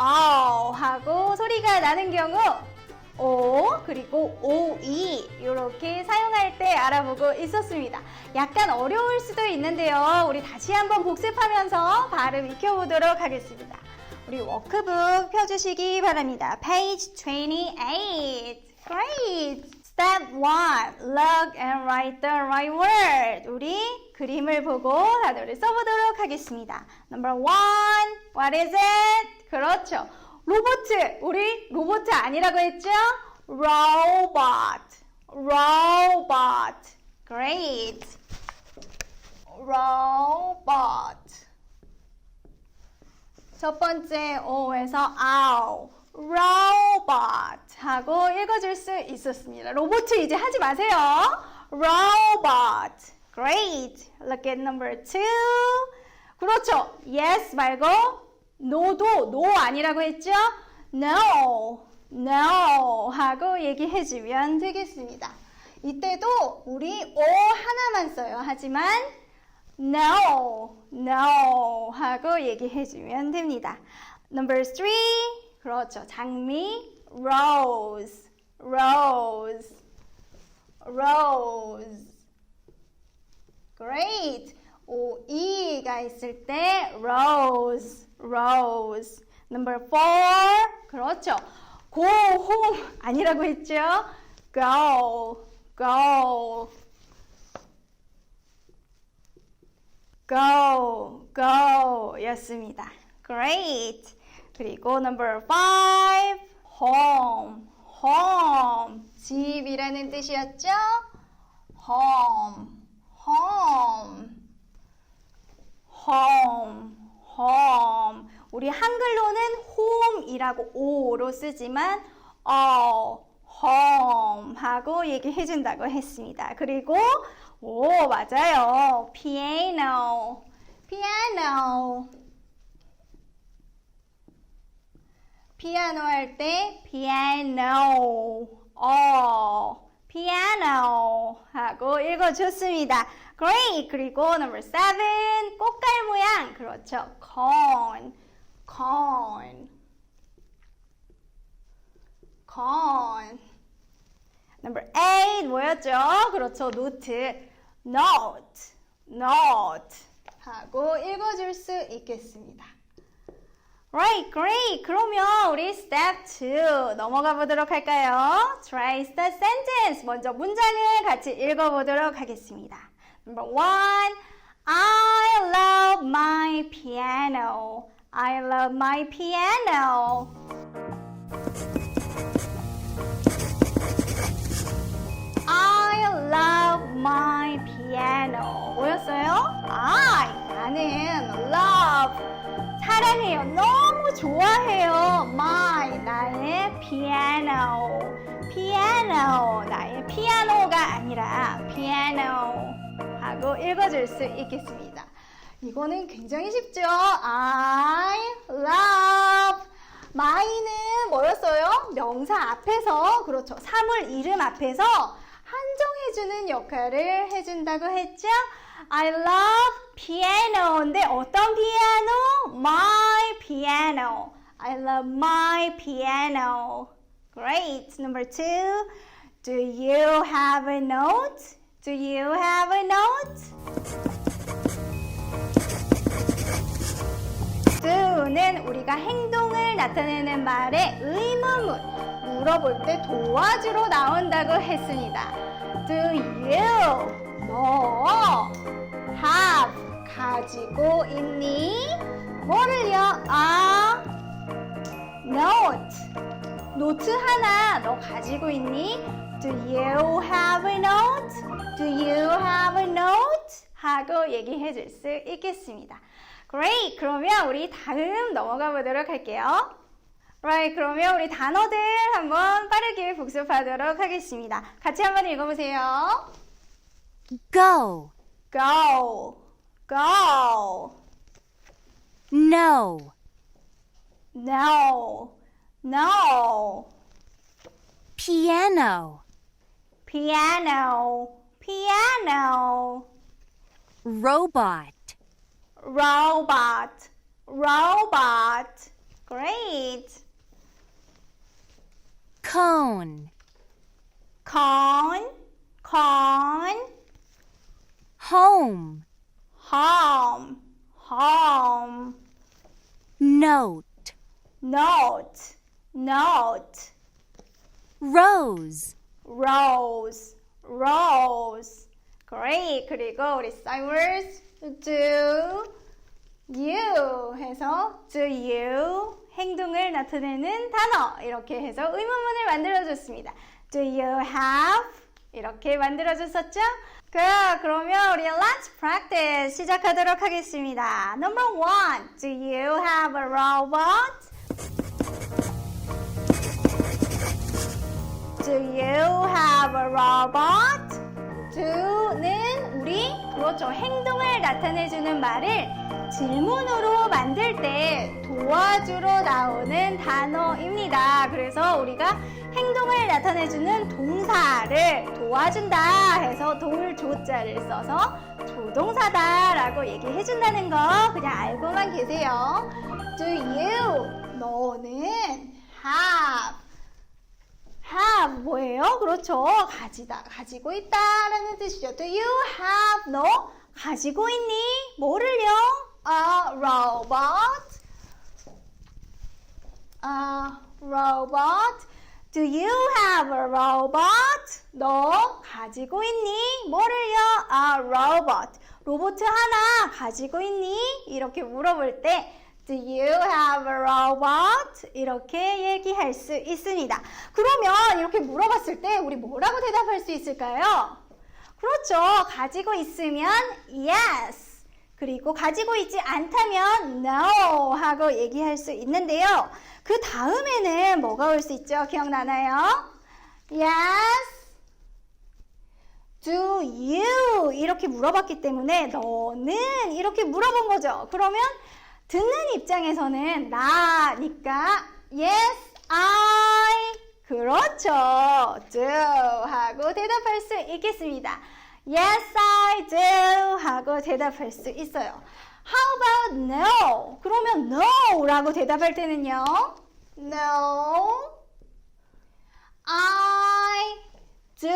어 하고 소리가 나는 경우 오 그리고 오이 이렇게 사용할 때 알아보고 있었습니다. 약간 어려울 수도 있는데요. 우리 다시 한번 복습하면서 발음 익혀보도록 하겠습니다. 우리 워크북 펴주시기 바랍니다. Page 28. Great. Step 1. Look and write the right word. 우리 그림을 보고 단어를 써보도록 하겠습니다. Number 1. What is it? 그렇죠. 로보트. 우리 로보트 아니라고 했죠? Robot. Robot. Great. Robot. 첫 번째 O에서 ow, robot 하고 읽어줄 수 있었습니다. 로보트 이제 하지 마세요. robot. Great. Look at number two. 그렇죠. yes 말고 no도 no 아니라고 했죠? no, no 하고 얘기해주면 되겠습니다. 이때도 우리 O 하나만 써요. 하지만 No, no 하고 얘기해주면 됩니다. Number three, 그렇죠. 장미, rose, rose, rose. Great. 오, 이가 있을 때 rose, rose. Number four, 그렇죠. go home 아니라고 했죠? go, go. go, go 였습니다. Great. 그리고 number five, home, home. 집이라는 뜻이었죠? home, home, home, home. 우리 한글로는 home이라고 o로 쓰지만 어, home 하고 얘기해 준다고 했습니다. 그리고 오, 맞아요. piano, piano. 피아노 할때 piano, 어, piano 하고 읽어줬습니다. Great. 그리고 number seven, 꽃갈 모양. 그렇죠. corn, corn, corn. Number eight 뭐였죠? 그렇죠. 노트. note, note 하고 읽어줄 수 있겠습니다. Right, great. 그러면 우리 step 2 넘어가 보도록 할까요? Trace the sentence. 먼저 문장을 같이 읽어 보도록 하겠습니다. Number one, I love my piano. I love my piano. I love my piano. 뭐였어요? I, 나는 love, 사랑해요. 너무 좋아해요. my, 나의 piano. piano, 나의 피아노가 아니라 piano 하고 읽어줄 수 있겠습니다. 이거는 굉장히 쉽죠? I love my는 뭐였어요? 명사 앞에서 그렇죠. 사물 이름 앞에서 한정해주는 역할을 해준다고 했죠? I love piano인데 어떤 피아노? My piano. I love my piano. Great. Number two. Do you have a note? Do you have a note? Do는 우리가 행동을 나타내는 말의 의문문 물어볼 때 도와주로 나온다고 했습니다. Do you 너 have 가지고 있니? 뭐를요? 아 note 노트 하나 너 가지고 있니? Do you have a note? Do you have a note? 하고 얘기해 줄 수 있겠습니다. Great. 그러면 우리 다음 넘어가 보도록 할게요. Right. 그러면 우리 단어들 한번 빠르게 복습하도록 하겠습니다. 같이 한번 읽어보세요. Go. Go. Go. No. No. No. Piano. Piano. Piano. Robot. Robot. Robot. Great. cone, Con, con, home, home, home. note, Note, note. rose, Rose, rose. Great. 그리고 우리 Cyrus, do you 해서 do you 행동을 나타내는 단어 이렇게 해서 의문문을 만들어줬습니다. Do you have 이렇게 만들어줬었죠? 그 그러면 우리 let's practice 시작하도록 하겠습니다. Number one, do you have a robot? Do you have a robot? Do는 우리 그렇죠 행동을 나타내주는 말을 질문으로 만들 때 도와주러 나오는 단어입니다. 그래서 우리가 행동을 나타내주는 동사를 도와준다 해서 돌 조자를 써서 조동사다라고 얘기해준다는 거 그냥 알고만 계세요. Do you 너는 have have? 그렇죠. 가지다, 가지고 있다라는 뜻이죠. Do you have 너 가지고 있니? 뭐를요? A robot. A robot. Do you have a robot? 너 가지고 있니? 뭐를요? A robot. 로봇 하나 가지고 있니? 이렇게 물어볼 때 Do you have a robot? 이렇게 얘기할 수 있습니다. 그러면 이렇게 물어봤을 때 우리 뭐라고 대답할 수 있을까요? 그렇죠. 가지고 있으면 yes. 그리고 가지고 있지 않다면 no 하고 얘기할 수 있는데요. 그 다음에는 뭐가 올 수 있죠? 기억나나요? yes. Do you 이렇게 물어봤기 때문에 너는 이렇게 물어본 거죠. 그러면 듣는 입장에서는 나니까 yes I 그렇죠 do 하고 대답할 수 있겠습니다. yes I do 하고 대답할 수 있어요. How about no? 그러면 no라고 대답할 때는요. No I do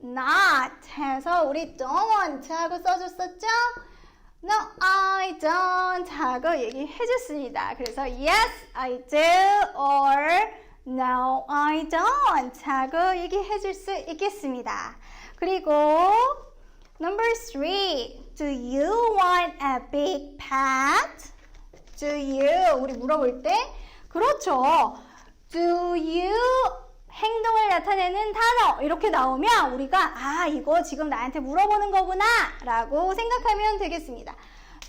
not 해서 우리 don't 하고 써줬었죠? No, I don't 하고 얘기해 줬습니다. 그래서 yes, I do or no, I don't 하고 얘기해 줄 수 있겠습니다. 그리고 number three, do you want a big pet? Do you 우리 물어볼 때 그렇죠. Do you 행동을 나타내는 단어 이렇게 나오면 우리가 아 이거 지금 나한테 물어보는 거구나 라고 생각하면 되겠습니다.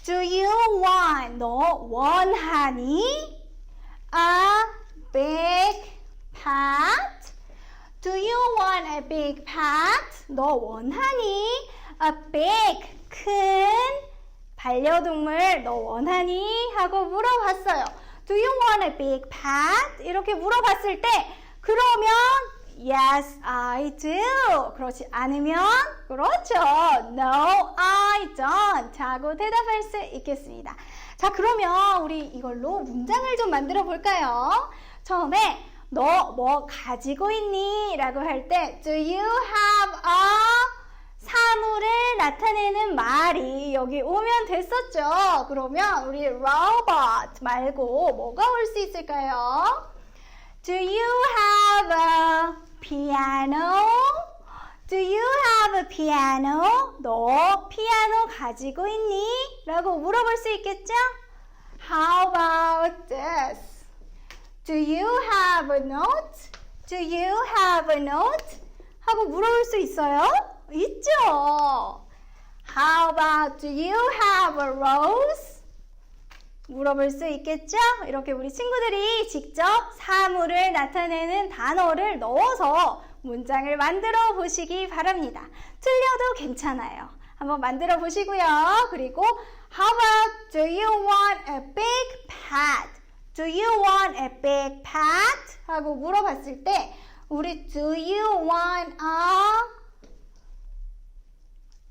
Do you want 너 원하니 a big pet? Do you want a big pet? 너 원하니 a big 큰 반려동물 너 원하니 하고 물어봤어요. Do you want a big pet? 이렇게 물어봤을 때 그러면 yes I do. 그렇지 않으면 그렇죠. No I don't. 하고 대답할 수 있겠습니다. 자 그러면 우리 이걸로 문장을 좀 만들어 볼까요? 처음에 너 뭐 가지고 있니? 라고 할 때 do you have a 사물을 나타내는 말이 여기 오면 됐었죠. 그러면 우리 robot 말고 뭐가 올 수 있을까요? Do you have a piano? Do you have a piano? 너 피아노 가지고 있니? 라고 물어볼 수 있겠죠? How about this? Do you have a note? Do you have a note? 하고 물어볼 수 있어요? 있죠. How about do you have a rose? 물어볼 수 있겠죠? 이렇게 우리 친구들이 직접 사물을 나타내는 단어를 넣어서 문장을 만들어 보시기 바랍니다. 틀려도 괜찮아요. 한번 만들어 보시고요. 그리고 How about do you want a big pet? Do you want a big pet? 하고 물어봤을 때 우리 do you want a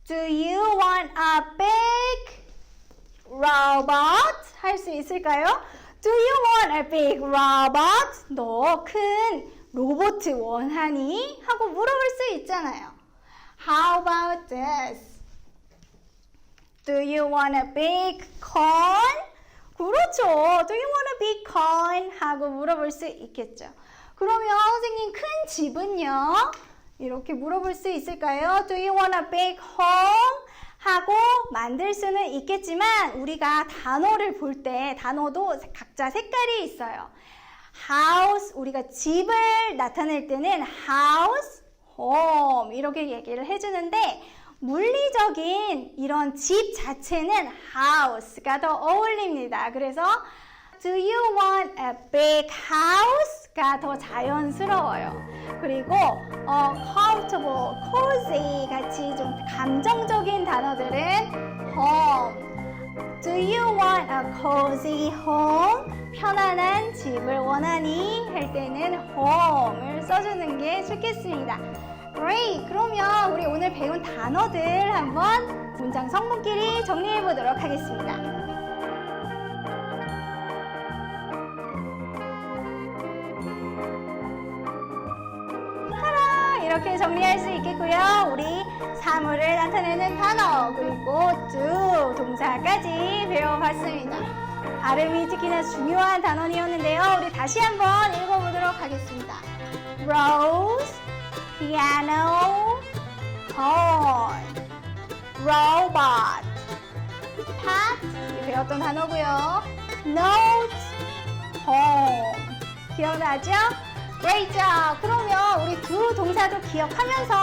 Do you want a big robot? 할 수 있을까요? Do you want a big robot? 너 큰 로봇 원하니? 하고 물어볼 수 있잖아요. How about this? Do you want a big coin? 그렇죠. Do you want a big coin? 하고 물어볼 수 있겠죠. 그러면 선생님 큰 집은요? 이렇게 물어볼 수 있을까요? Do you want a big home? 하고 만들 수는 있겠지만 우리가 단어를 볼 때 단어도 각자 색깔이 있어요. house 우리가 집을 나타낼 때는 house, home 이렇게 얘기를 해주는데 물리적인 이런 집 자체는 house가 더 어울립니다. 그래서 Do you want a big house? 가더 자연스러워요. 그리고 어, comfortable, cozy 같이 좀 감정적인 단어들은 home. Do you want a cozy home? 편안한 집을 원하니? 할 때는 home을 써주는 게 좋겠습니다. Great! 그러면 우리 오늘 배운 단어들 한번 문장 성분끼리 정리해 보도록 하겠습니다. 이렇게 정리할 수 있겠고요. 우리 사물을 나타내는 단어 그리고 do 동사까지 배워봤습니다. 발음이 특히나 중요한 단원이었는데요. 우리 다시 한번 읽어보도록 하겠습니다. Rose, piano, horn, robot, pat 배웠던 단어고요. Note, home 기억나죠? Job! 그러면 우리 두 동사도 기억하면서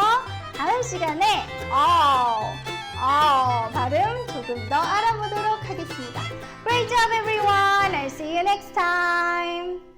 다음 시간에 all, all 발음 조금 더 알아보도록 하겠습니다. Great job everyone! I'll see you next time!